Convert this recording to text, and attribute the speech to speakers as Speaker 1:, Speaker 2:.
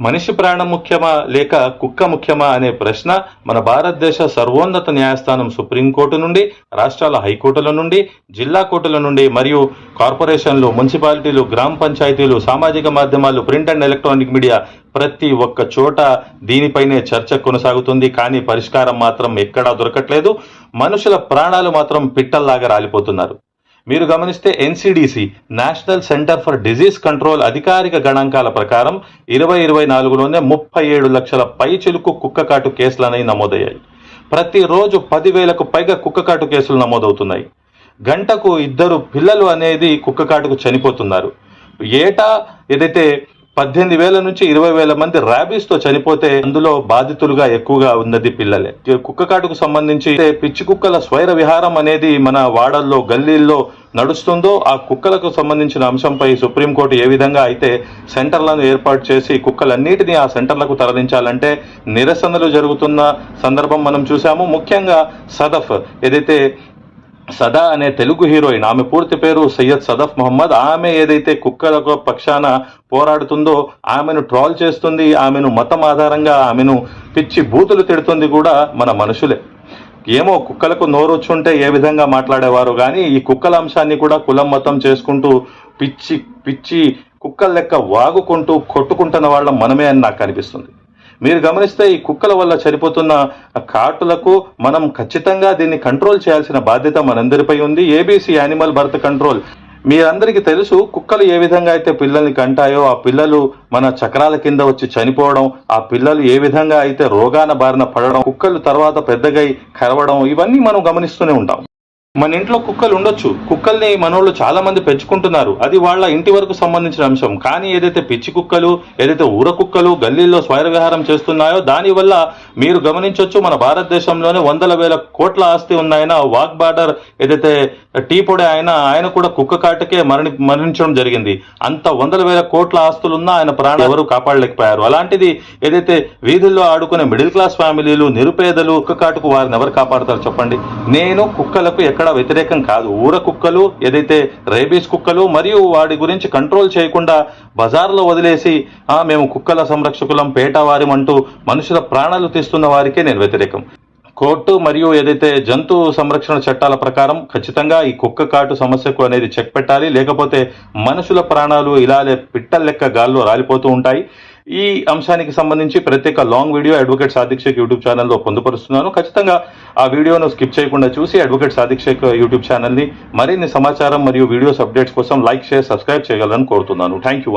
Speaker 1: మనిషి ప్రాణం ముఖ్యమా లేక కుక్క ముఖ్యమా అనే ప్రశ్న మన భారతదేశ సర్వోన్నత న్యాయస్థానం సుప్రీంకోర్టు నుండి రాష్ట్రాల హైకోర్టుల నుండి జిల్లా కోర్టుల నుండి మరియు కార్పొరేషన్లు మున్సిపాలిటీలు గ్రామ పంచాయతీలు సామాజిక మాధ్యమాలు ప్రింట్ అండ్ ఎలక్ట్రానిక్ మీడియా ప్రతి ఒక్క చోట దీనిపైనే చర్చ కొనసాగుతుంది. కానీ పరిష్కారం మాత్రం ఎక్కడా దొరకట్లేదు. మనుషుల ప్రాణాలు మాత్రం పిట్టల్లాగా రాలిపోతున్నారు. మీరు గమనిస్తే NCDC national centre for disease control అధికారిక గణాంకాల ప్రకారం ఇరవై ఇరవై నాలుగులోనే ముప్పై ఏడు లక్షల పై చిలుకు కుక్కకాటు కేసులు అనేవి నమోదయ్యాయి ప్రతిరోజు పదివేలకు పైగా కుక్కకాటు కేసులు నమోదవుతున్నాయి. గంటకు ఇద్దరు పిల్లలు అనేది కుక్కకాటుకు చనిపోతున్నారు. ఏటా ఏదైతే పద్దెనిమిది వేల నుంచి ఇరవై వేల మంది ర్యాబీస్తో చనిపోతే అందులో బాధితులుగా ఎక్కువగా ఉన్నది పిల్లలే. కుక్క కుక్కకాటుకు సంబంధించి పిచ్చి కుక్కల స్వైర విహారం అనేది మన వాడల్లో గల్లీల్లో నడుస్తుందో ఆ కుక్కలకు సంబంధించిన అంశంపై సుప్రీంకోర్టు ఏ విధంగా అయితే సెంటర్లను ఏర్పాటు చేసి కుక్కలన్నిటినీ ఆ సెంటర్లకు తరలించాలంటే నిరసనలు జరుగుతున్న సందర్భం మనం చూసాము ముఖ్యంగా సదఫ్ ఏదైతే సదా అనే తెలుగు హీరోయిన్ ఆమె పూర్తి పేరు సయ్యద్ సదఫ్ మొహమ్మద్. ఆమె ఏదైతే కుక్కల పక్షాన పోరాడుతుందో ఆమెను ట్రాల్ చేస్తుంది ఆమెను మతం ఆధారంగా ఆమెను పిచ్చి బూతులు తిడుతుంది కూడా మన మనుషులే. ఏమో కుక్కలకు నోరొచ్చుంటే ఏ విధంగా మాట్లాడేవారు కానీ ఈ కుక్కల అంశాన్ని కూడా కులం మతం చేసుకుంటూ పిచ్చి పిచ్చి కుక్కల లెక్క వాగుకుంటూ కొట్టుకుంటున్న వాళ్ళం మనమే అని నాకు అనిపిస్తుంది. మీరు గమనిస్తే ఈ కుక్కల వల్ల చనిపోతున్న కాటులకు మనం ఖచ్చితంగా దీన్ని కంట్రోల్ చేయాల్సిన బాధ్యత మనందరిపై ఉంది. ఏబీసీ యానిమల్ బర్త్ కంట్రోల్ మీరందరికీ తెలుసు కుక్కలు ఏ విధంగా అయితే పిల్లల్ని కంటాయో ఆ పిల్లలు మన చక్రాల కింద వచ్చి చనిపోవడం ఆ పిల్లలు ఏ విధంగా అయితే రోగాన బారిన పడడం కుక్కలు తర్వాత పెద్దగై కరవడం ఇవన్నీ మనం గమనిస్తూనే ఉంటాం. మన ఇంట్లో కుక్కలు ఉండొచ్చు. కుక్కల్ని మనోళ్ళు చాలా మంది పెంచుకుంటున్నారు. అది వాళ్ళ ఇంటి వరకు సంబంధించిన అంశం. కానీ ఏదైతే పిచ్చి కుక్కలు ఏదైతే ఊర కుక్కలు గల్లీల్లో స్వైర విహారం చేస్తున్నాయో దానివల్ల మీరు గమనించవచ్చు మన భారతదేశంలోనే వందల వేల కోట్ల ఆస్తి ఉన్నాయన వాక్ బార్డర్ ఏదైతే టీ పొడి ఆయన ఆయన కూడా కుక్క కాటుకే మరణి మరణించడం జరిగింది. అంత వందల వేల కోట్ల ఆస్తులున్నా ఆయన ప్రాణం ఎవరు కాపాడలేకపోయారు. అలాంటిది ఏదైతే వీధుల్లో ఆడుకునే మిడిల్ క్లాస్ ఫ్యామిలీలు నిరుపేదలు కుక్క కాటుకు వారిని ఎవరు కాపాడతారు చెప్పండి? నేను కుక్కలకు ఎక్కడ వ్యతిరేకం కాదు. ఊర కుక్కలు ఏదైతే రేబీస్ కుక్కలు మరియు వాడి గురించి కంట్రోల్ చేయకుండా బజార్లో వదిలేసి "ఆ, మేము కుక్కల సంరక్షకులం పేటవారిమంటూ మనుషుల ప్రాణాలు తీస్తున్న వారికే నేను వ్యతిరేకం. కోర్టు మరియు ఏదైతే జంతు సంరక్షణ చట్టాల ప్రకారం ఖచ్చితంగా ఈ కుక్క కాటు సమస్యకు అనేది చెక్ పెట్టాలి. లేకపోతే మనుషుల ప్రాణాలు ఇలానే పిట్టల లెక్క గాల్లో రాలిపోతూ ఉంటాయి. ఈ అంశానికి సంబంధించి ప్రత్యేక long video advocate Sadiq Shaik YouTube ఛానల్లో పొందుపరుస్తున్నాను. ఖచ్చితంగా ఆ వీడియోను స్కిప్ చేయకుండా చూసి అడ్వకేట్ సాదిక్ షేక్ యూట్యూబ్ ఛానల్ని మరిన్ని సమాచారం మరియు వీడియోస్ అప్డేట్స్ కోసం లైక్ షేర్ సబ్స్క్రైబ్ చేయగలని కోరుతున్నాను. Thank you